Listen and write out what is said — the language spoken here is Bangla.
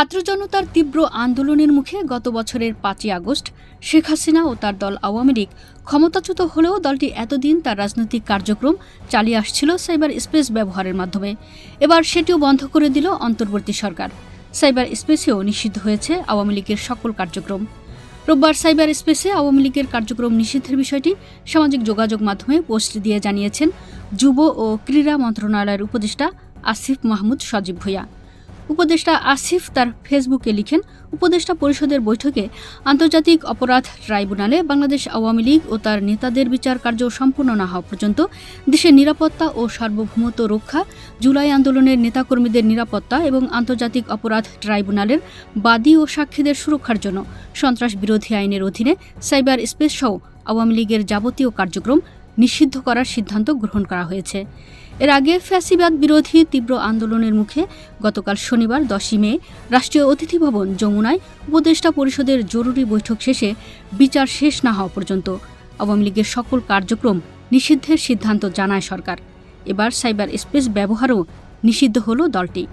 ছাত্র জনতার তীব্র আন্দোলনের মুখে গত বছরের পাঁচই আগস্ট, শেখ হাসিনা ও তার দল আওয়ামী লীগ ক্ষমতাচ্যুত হলেও দলটি এতদিন তার রাজনৈতিক কার্যক্রম চালিয়ে আসছিল সাইবার স্পেস ব্যবহারের মাধ্যমে। এবার সেটিও বন্ধ করে দিল অন্তর্বর্তী সরকার। সাইবার স্পেসেও নিষিদ্ধ হয়েছে আওয়ামী লীগের সকল কার্যক্রম। রোববার সাইবার স্পেসে আওয়ামী লীগের কার্যক্রম নিষিদ্ধের বিষয়টি সামাজিক যোগাযোগ মাধ্যমে পোস্ট দিয়ে জানিয়েছেন যুব ও ক্রীড়া মন্ত্রণালয়ের উপদেষ্টা আসিফ মাহমুদ সজীব ভূঁইয়া। উপদেষ্টা আসিফ তার ফেসবুকে লিখেন, উপদেষ্টা পরিষদের বৈঠকে আন্তর্জাতিক অপরাধ ট্রাইব্যুনালে বাংলাদেশ আওয়ামী লীগ ও তার নেতাদের বিচার কার্য সম্পূর্ণ না হওয়া পর্যন্ত দেশের নিরাপত্তা ও সার্বভৌমত্ব রক্ষা, জুলাই আন্দোলনের নেতাকর্মীদের নিরাপত্তা এবং আন্তর্জাতিক অপরাধ ট্রাইব্যুনালের বাদী ও সাক্ষীদের সুরক্ষার জন্য সন্ত্রাস বিরোধী আইনের অধীনে সাইবার স্পেস সহ আওয়ামী লীগের যাবতীয় কার্যক্রম নিষিদ্ধ করার সিদ্ধান্ত গ্রহণ করা হয়েছে। এর আগে ফ্যাসিবাদ বিরোধী তীব্র আন্দোলনের মুখে গতকাল শনিবার দশই মে রাষ্ট্রীয় অতিথি ভবন যমুনায় উপদেষ্টা পরিষদের জরুরি বৈঠক শেষে বিচার শেষ না হওয়া পর্যন্ত আওয়ামী লীগের সকল কার্যক্রম নিষিদ্ধের সিদ্ধান্ত জানায় সরকার। এবার সাইবার স্পেস ব্যবহারও নিষিদ্ধ হল দলটি।